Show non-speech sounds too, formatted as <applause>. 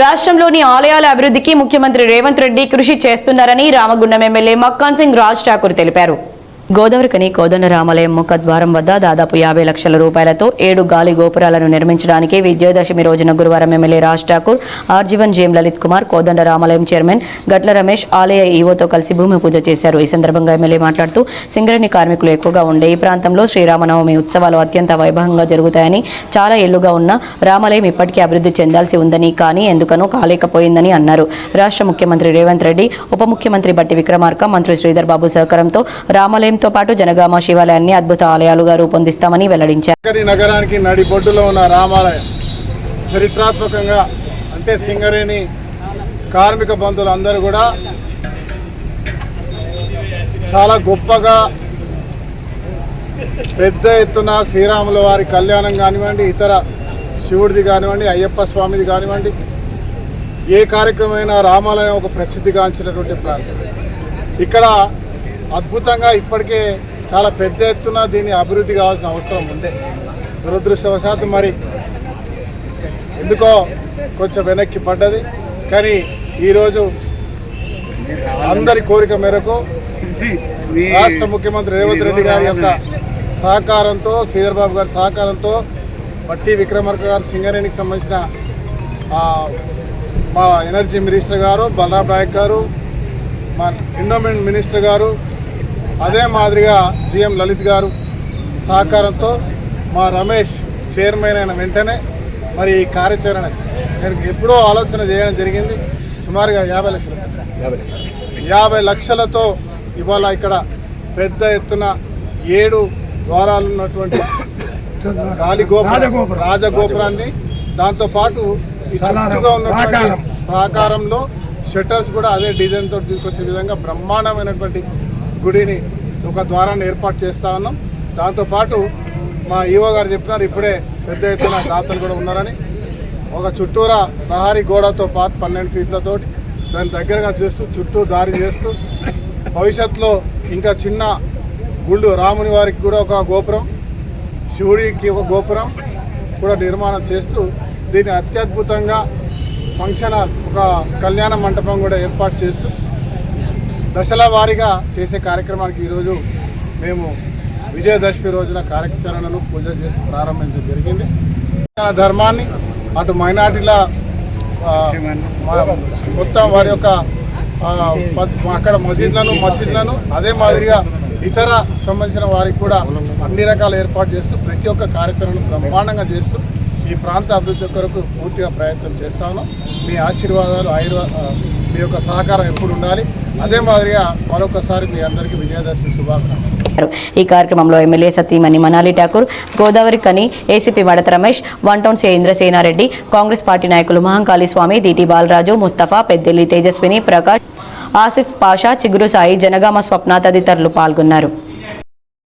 రాష్ట్రంలోని ఆలయాల అభివృద్ధికి ముఖ్యమంత్రి రేవంత్ రెడ్డి కృషి చేస్తున్నారని రామగుండం ఎమ్మెల్యే మక్కాన్ సింగ్ రాజ్ ఠాకూర్ తెలిపారు. గోదావరికని కోదండ రామాలయం ముఖద్వారం వద్ద దాదాపు యాభై లక్షల రూపాయలతో ఏడు గాలి గోపురాలను నిర్మించడానికి విజయదశమి రోజున గురువారం ఎమ్మెల్యే రాజ్ ఠాకూర్ ఆర్జీవన్ జేమ్ లలిత్ కుమార్ కోదండ రామాలయం చైర్మన్ గట్ల రమేష్ ఆలయ ఈవోతో కలిసి భూమి పూజ చేశారు. ఈ సందర్భంగా ఎమ్మెల్యే మాట్లాడుతూ సింగరేణి కార్మికులు ఎక్కువగా ఉండే ఈ ప్రాంతంలో శ్రీరామనవమి ఉత్సవాలు అత్యంత వైభవంగా జరుగుతాయని చాలా ఏళ్ళుగా ఉన్న రామాలయం ఇప్పటికీ అభివృద్ధి చెందాల్సి ఉందని కానీ ఎందుకనో కాలేకపోయిందని అన్నారు. రాష్ట్ర ముఖ్యమంత్రి రేవంత్ రెడ్డి ఉప ముఖ్యమంత్రి బట్టి విక్రమార్క మంత్రి శ్రీధర్ బాబు సహకారంతో దీంతో పాటు జనగామ శివాలయాన్ని అద్భుత ఆలయాలుగా రూపొందిస్తామని వెల్లడించారు. నగరానికి నడిబొడ్డులో ఉన్న రామాలయం చరిత్రాత్మకంగా అంటే సింగరేణి కార్మిక బంధువులు అందరూ కూడా చాలా గొప్పగా పెద్ద ఎత్తున శ్రీరాముల వారి కళ్యాణం కానివ్వండి ఇతర శివుడిది కానివ్వండి అయ్యప్ప స్వామిది కానివ్వండి ఏ కార్యక్రమమైనా రామాలయం ఒక ప్రసిద్ధిగాంచినటువంటి ప్రాంతం. ఇక్కడ అద్భుతంగా ఇప్పటికే చాలా పెద్ద ఎత్తున దీన్ని అభివృద్ధి కావాల్సిన అవసరం ఉంది. దురదృష్టవశాత్తు మరి ఎందుకో కొంచెం వెనక్కి పడ్డది. కానీ ఈరోజు అందరి కోరిక మేరకు రాష్ట్ర ముఖ్యమంత్రి రేవంత్ రెడ్డి గారి యొక్క సహకారంతో శ్రీధర్ బాబు గారి సహకారంతో బట్టి విక్రమార్క గారు సింగరేణికి సంబంధించిన మా ఎనర్జీ మినిస్టర్ గారు బలరాం నాయక్ గారు మా ఎండోమెంట్ మినిస్టర్ గారు అదే మాదిరిగా జిఎం లలిత్ గారు సహకారంతో మా రమేష్ చైర్మన్ అయిన వెంటనే మరి ఈ కార్యాచరణ నేను ఎప్పుడో ఆలోచన చేయడం జరిగింది. సుమారుగా యాభై లక్షలు. యాభై లక్షలతో ఇవాళ ఇక్కడ పెద్ద ఎత్తున ఏడు ద్వారాలు ఉన్నటువంటి <coughs> గాలి గోపురం రాజగోపురాన్ని దాంతో పాటు ఈ చుట్టూగా ఉన్నటువంటి ప్రాకారంలో షట్టర్స్ కూడా అదే డిజైన్ తోటి తీసుకొచ్చే విధంగా బ్రహ్మాండమైనటువంటి గుడిని ఒక ద్వారాన్ని ఏర్పాటు చేస్తా ఉన్నాం. దాంతోపాటు మా ఈవో గారు చెప్పినారు ఇప్పుడే పెద్ద ఎత్తున దాతలు కూడా ఉన్నారని. ఒక చుట్టూరా ప్రహారీ గోడతో పాటు పన్నెండు ఫీట్లతోటి దాని దగ్గరగా చేస్తూ చుట్టూ దారి చేస్తూ భవిష్యత్తులో ఇంకా చిన్న గుళ్ళు రాముని వారికి కూడా ఒక గోపురం శివుడికి ఒక గోపురం కూడా నిర్మాణం చేస్తూ దీన్ని అత్యద్భుతంగా ఫంక్షన్ హాల్ ఒక కళ్యాణ మంటపం కూడా ఏర్పాటు చేస్తూ దశల వారీగా చేసే కార్యక్రమానికి ఈరోజు మేము విజయదశమి రోజున కార్యాచరణను పూజ చేసి ప్రారంభించడం జరిగింది. ఆ ధర్మాన్ని అటు మైనార్టీల మొత్తం వారి యొక్క అక్కడ మసీద్లను మసీద్లను అదే మాదిరిగా ఇతర సంబంధించిన వారికి కూడా అన్ని రకాల ఏర్పాటు చేస్తూ ప్రతి ఒక్క కార్యక్రమం బ్రహ్మాండంగా చేస్తూ ఈ ప్రాంత అభివృద్ధి కొరకు పూర్తిగా ప్రయత్నం చేస్తా ఉన్నాం. మీ ఆశీర్వాదాలు ఆయుర్వాద మీ యొక్క సహకారం ఎప్పుడు ఉండాలి? అదే మాదిరిగా మరొకసారి మీ అందరికీ విజయదశమి శుభాకాంక్షలు. ఈ కార్యక్రమంలో ఎమ్మెల్యే సతీమణి మనాలి ఠాకూర్ గోదావరి కని ACP Madata Ramesh one town C Indrasena Reddy Congress party నాయకులు మహంకాళి స్వామి దీటి బాలరాజు ముస్తఫా పెద్దెల్లి తేజస్విని ప్రకాష్ ఆసిఫ్ పాషా చిగురు సాయి జనగామ స్వప్న తదితరులు పాల్గొన్నారు.